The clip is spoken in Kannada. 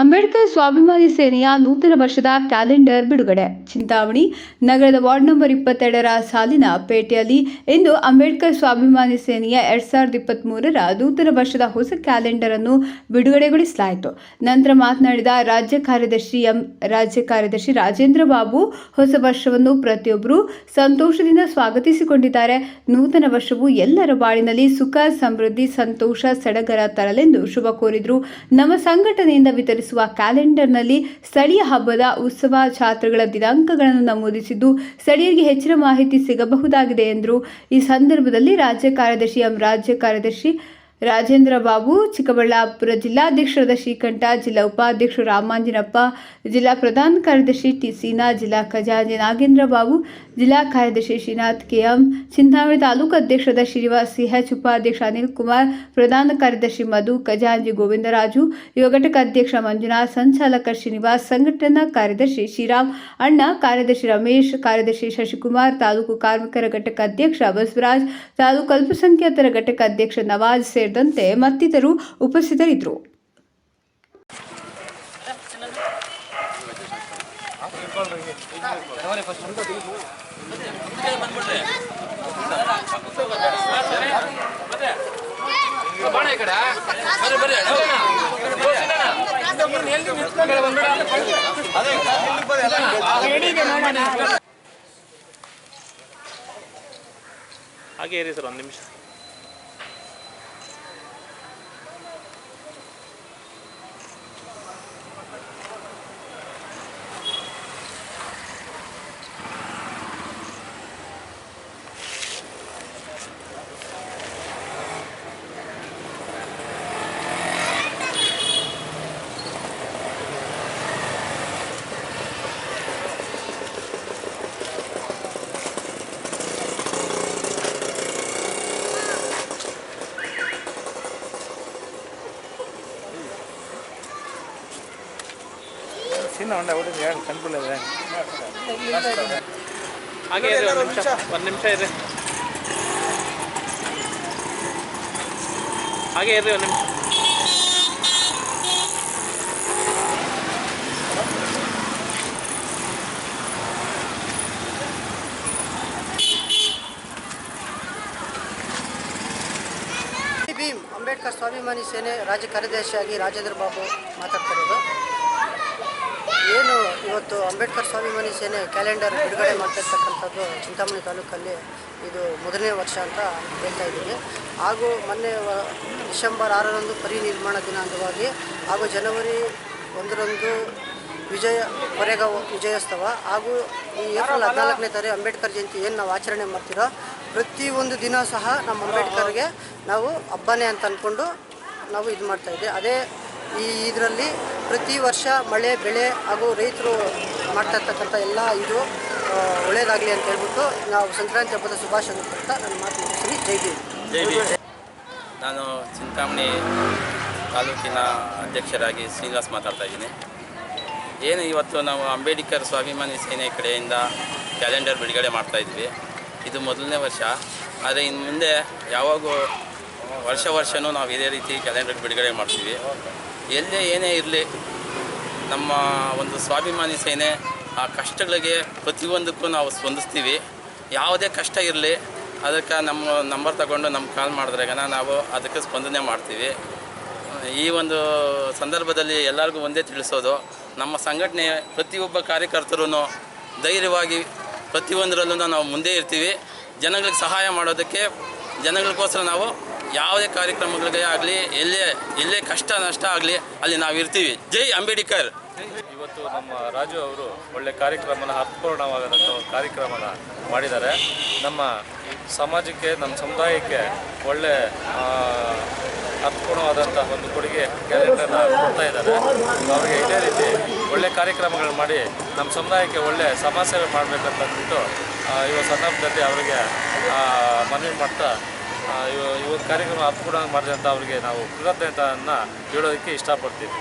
ಅಂಬೇಡ್ಕರ್ ಸ್ವಾಭಿಮಾನಿ ಸೇನೆಯ ನೂತನ ವರ್ಷದ ಕ್ಯಾಲೆಂಡರ್ ಬಿಡುಗಡೆ. ಚಿಂತಾಮಣಿ ನಗರದ ವಾರ್ಡ್ ನಂಬರ್ ಇಪ್ಪತ್ತೆರಡರ ಸಾಲಿನ ಪೇಟೆಯಲ್ಲಿ ಇಂದು ಅಂಬೇಡ್ಕರ್ ಸ್ವಾಭಿಮಾನಿ ಸೇನೆಯ ಎರಡ್ ಸಾವಿರದ ಇಪ್ಪತ್ತ್ಮೂರರ ನೂತನ ವರ್ಷದ ಹೊಸ ಕ್ಯಾಲೆಂಡರ್ ಅನ್ನು ಬಿಡುಗಡೆಗೊಳಿಸಲಾಯಿತು. ನಂತರ ಮಾತನಾಡಿದ ರಾಜ್ಯ ಕಾರ್ಯದರ್ಶಿ ಎಂ, ರಾಜ್ಯ ಕಾರ್ಯದರ್ಶಿ ರಾಜೇಂದ್ರ ಬಾಬು, ಹೊಸ ವರ್ಷವನ್ನು ಪ್ರತಿಯೊಬ್ಬರು ಸಂತೋಷದಿಂದ ಸ್ವಾಗತಿಸಿಕೊಂಡಿದ್ದಾರೆ. ನೂತನ ವರ್ಷವು ಎಲ್ಲರ ಬಾಳಿನಲ್ಲಿ ಸುಖ, ಸಮೃದ್ಧಿ, ಸಂತೋಷ, ಸಡಗರ ತರಲೆಂದು ಶುಭ ಕೋರಿದ್ರು. ನಮ್ಮ ಸಂಘಟನೆಯಿಂದ ವಿತರಿಸುವ ಕ್ಯಾಲೆಂಡರ್ನಲ್ಲಿ ಸ್ಥಳೀಯ ಹಬ್ಬದ ಉತ್ಸವ ಛಾತ್ರಗಳ ದಿನಾಂಕಗಳನ್ನು ನಮೂದಿಸಿದ್ದು ಸ್ಥಳೀಯರಿಗೆ ಹೆಚ್ಚಿನ ಮಾಹಿತಿ ಸಿಗಬಹುದಾಗಿದೆ ಎಂದರು. ಈ ಸಂದರ್ಭದಲ್ಲಿ ರಾಜ್ಯ ಕಾರ್ಯದರ್ಶಿ ಎಂ. ರಾಜ್ಯ ಕಾರ್ಯದರ್ಶಿ ರಾಜೇಂದ್ರ ಬಾಬು ಚಿಕ್ಕಬಳ್ಳಾಪುರ ಜಿಲ್ಲಾಧ್ಯಕ್ಷರಾದ ಶ್ರೀಕಂಠ ಜಿಲ್ಲಾ ಉಪಾಧ್ಯಕ್ಷರು ರಾಮಾಂಜನಪ್ಪ ಜಿಲ್ಲಾ ಪ್ರಧಾನ ಕಾರ್ಯದರ್ಶಿ ಟಿ ಸೀನಾ ಜಿಲ್ಲಾ ಖಜಾಂಚಿ ನಾಗೇಂದ್ರ ಬಾಬು ಜಿಲ್ಲಾ ಕಾರ್ಯದರ್ಶಿ ಶ್ರೀನಾಥ್ ಕೆಎಂ ಚಿಂತಾಮಣಿ ತಾಲೂಕು ಅಧ್ಯಕ್ಷರಾದ ಶ್ರೀನಿವಾಸ್ ಸಿಎಚ್ ಉಪಾಧ್ಯಕ್ಷ ಅನಿಲ್ ಕುಮಾರ್ ಪ್ರಧಾನ ಕಾರ್ಯದರ್ಶಿ ಮಧು ಖಜಾಂಚಿ ಗೋವಿಂದರಾಜು ಯುವ ಘಟಕ ಅಧ್ಯಕ್ಷ ಮಂಜುನಾಥ್ ಸಂಚಾಲಕ ಶ್ರೀನಿವಾಸ್ ಸಂಘಟನಾ ಕಾರ್ಯದರ್ಶಿ ಶ್ರೀರಾಮ್ ಅಣ್ಣ ಕಾರ್ಯದರ್ಶಿ ರಮೇಶ್ ಕಾರ್ಯದರ್ಶಿ ಶಶಿಕುಮಾರ್ ತಾಲೂಕು ಕಾರ್ಮಿಕರ ಘಟಕ ಅಧ್ಯಕ್ಷ ಬಸವರಾಜ್ ತಾಲೂಕು ಅಲ್ಪಸಂಖ್ಯಾತರ ಘಟಕ ಅಧ್ಯಕ್ಷ ನವಾಜ್ ಸೇರಿದಂತೆ ಮತ್ತಿತರರು ಉಪಸ್ಥಿತರಿದ್ದರು. ಹಾಗೆ ಇರಿ ಸರ್ ಒಂದು ನಿಮಿಷ. ಚಿನ್ನ ಹೊಂಡ ಹೊಡೆದು ಹೇಳಿ ಇದೆ. ಹಾಗೆ ಇರಿ ಒಂದು ನಿಮಿಷ ಒಂದು ನಿಮಿಷ ಇದೆ ಹಾಗೆ ಇರ್ರಿ ಒಂದು ನಿಮಿಷ. ಭೀಮ್ ಅಂಬೇಡ್ಕರ್ ಸ್ವಾಭಿಮಾನಿ ಸೇನೆ ರಾಜ್ಯ ಕಾರ್ಯದರ್ಶಿಯಾಗಿ ರಾಜೇಂದ್ರ ಬಾಬು ಮಾತಾಡ್ತಿರೋದು. ಏನು ಇವತ್ತು ಅಂಬೇಡ್ಕರ್ ಸ್ವಾಭಿಮಾನಿ ಸೇನೆ ಕ್ಯಾಲೆಂಡರ್ ಬಿಡುಗಡೆ ಮಾಡ್ತಿರ್ತಕ್ಕಂಥದ್ದು ಚಿಂತಾಮಣಿ ತಾಲೂಕಲ್ಲಿ ಇದು ಮೊದಲನೇ ವರ್ಷ ಅಂತ ಹೇಳ್ತಾ ಇದ್ದೀವಿ ಹಾಗೂ ಮೊನ್ನೆ ಡಿಸೆಂಬರ್ ಆರರಂದು ಪರಿನಿರ್ಮಾಣ ದಿನ ಅಂಗವಾಗಿ ಹಾಗೂ ಜನವರಿ ಒಂದರಂದು ವಿಜಯ ಕೊರೆಗ ವಿಜಯೋತ್ಸವ ಹಾಗೂ ಈ ಏಪ್ರಿಲ್ ಹದಿನಾಲ್ಕನೇ ತಾರೀಕು ಅಂಬೇಡ್ಕರ್ ಜಯಂತಿ ಏನು ನಾವು ಆಚರಣೆ ಮಾಡ್ತೀರೋ ಪ್ರತಿಯೊಂದು ದಿನ ಸಹ ನಮ್ಮ ಅಂಬೇಡ್ಕರ್ಗೆ ನಾವು ಹಬ್ಬನೇ ಅಂತ ಅಂದ್ಕೊಂಡು ನಾವು ಇದು ಮಾಡ್ತಾಯಿದ್ದೆ ಅದೇ ಈ ಇದರಲ್ಲಿ ಪ್ರತಿ ವರ್ಷ ಮಳೆ, ಬೆಳೆ ಹಾಗೂ ರೈತರು ಮಾಡ್ತಾ ಇರ್ತಕ್ಕಂಥ ಎಲ್ಲ ಇದು ಒಳ್ಳೆಯದಾಗಲಿ ಅಂತ ಹೇಳ್ಬಿಟ್ಟು ನಾವು ಸಂಕ್ರಾಂತಿ ಹಬ್ಬದ ಶುಭಾಶಯ ಅಂತ ನನ್ನ ಮಾತು ಜೈ ಜೈ ಜೈ ನಾನು ಚಿಂತಾಮಣಿ ತಾಲೂಕಿನ ಅಧ್ಯಕ್ಷರಾಗಿ ಶ್ರೀನಿವಾಸ್ ಮಾತಾಡ್ತಾ ಇದ್ದೀನಿ. ಏನು ಇವತ್ತು ನಾವು ಅಂಬೇಡ್ಕರ್ ಸ್ವಾಭಿಮಾನಿ ಸೇನೆ ಕಡೆಯಿಂದ ಕ್ಯಾಲೆಂಡರ್ ಬಿಡುಗಡೆ ಮಾಡ್ತಾ ಇದ್ವಿ. ಇದು ಮೊದಲನೇ ವರ್ಷ. ಆದರೆ ಇನ್ನು ಮುಂದೆ ಯಾವಾಗೂ ವರ್ಷ ವರ್ಷವೂ ನಾವು ಇದೇ ರೀತಿ ಕ್ಯಾಲೆಂಡರ್ ಬಿಡುಗಡೆ ಮಾಡ್ತೀವಿ. ಎಲ್ಲೇ ಏನೇ ಇರಲಿ, ನಮ್ಮ ಒಂದು ಸ್ವಾಭಿಮಾನಿ ಸೇನೆ ಆ ಕಷ್ಟಗಳಿಗೆ ಪ್ರತಿಯೊಂದಕ್ಕೂ ನಾವು ಸ್ಪಂದಿಸ್ತೀವಿ. ಯಾವುದೇ ಕಷ್ಟ ಇರಲಿ, ಅದಕ್ಕೆ ನಮ್ಮ ನಂಬರ್ ತಗೊಂಡು ನಮ್ಮ ಕಾಲ್ ಮಾಡಿದ್ರಾಗನ ನಾವು ಅದಕ್ಕೆ ಸ್ಪಂದನೆ ಮಾಡ್ತೀವಿ. ಈ ಒಂದು ಸಂದರ್ಭದಲ್ಲಿ ಎಲ್ಲರಿಗೂ ಒಂದೇ ತಿಳಿಸೋದು, ನಮ್ಮ ಸಂಘಟನೆ ಪ್ರತಿಯೊಬ್ಬ ಕಾರ್ಯಕರ್ತರೂ ಧೈರ್ಯವಾಗಿ ಪ್ರತಿಯೊಂದರಲ್ಲೂ ನಾವು ಮುಂದೆ ಇರ್ತೀವಿ. ಜನಗಳಿಗೆ ಸಹಾಯ ಮಾಡೋದಕ್ಕೆ, ಜನಗಳಿಗೋಸ್ಕರ ನಾವು ಯಾವುದೇ ಕಾರ್ಯಕ್ರಮಗಳಿಗೆ ಆಗಲಿ ಎಲ್ಲೇ ಎಲ್ಲೇ ಕಷ್ಟ ನಷ್ಟ ಆಗಲಿ ಅಲ್ಲಿ ನಾವು ಇರ್ತೀವಿ. ಜೈ ಅಂಬೇಡ್ಕರ್. ಇವತ್ತು ನಮ್ಮ ರಾಜು ಅವರು ಒಳ್ಳೆ ಕಾರ್ಯಕ್ರಮನ ಅರ್ಥಪೂರ್ಣವಾದಂಥ ಒಂದು ಕಾರ್ಯಕ್ರಮನ ಮಾಡಿದ್ದಾರೆ. ನಮ್ಮ ಸಮಾಜಕ್ಕೆ ನಮ್ಮ ಸಮುದಾಯಕ್ಕೆ ಒಳ್ಳೆ ಅರ್ಥಪೂರ್ಣವಾದಂಥ ಒಂದು ಕೊಡುಗೆ ಕ್ಯಾಲೆಂಡರ್ನ ಕೊಡ್ತಾ ಇದ್ದಾರೆ. ಅವರಿಗೆ ಇದೇ ರೀತಿ ಒಳ್ಳೆ ಕಾರ್ಯಕ್ರಮಗಳು ಮಾಡಿ ನಮ್ಮ ಸಮುದಾಯಕ್ಕೆ ಒಳ್ಳೆ ಸಮಾಜ ಸೇವೆ ಮಾಡಬೇಕಂತ ಅಂದ್ಬಿಟ್ಟು ಆ, ಈ ಒಂದು ಸಂದರ್ಭದಲ್ಲಿ ಅವರಿಗೆ ಮನವಿ ಮಾಡ್ತಾ ಒಂದು ಕಾರ್ಯಕ್ರಮ ಅರ್ಥಪೂರ್ಣ ಮಾಡಿದಂಥ ಅವರಿಗೆ ನಾವು ಕೃತಜ್ಞತೆಯನ್ನು ಹೇಳೋದಕ್ಕೆ ಇಷ್ಟಪಡ್ತೀವಿ.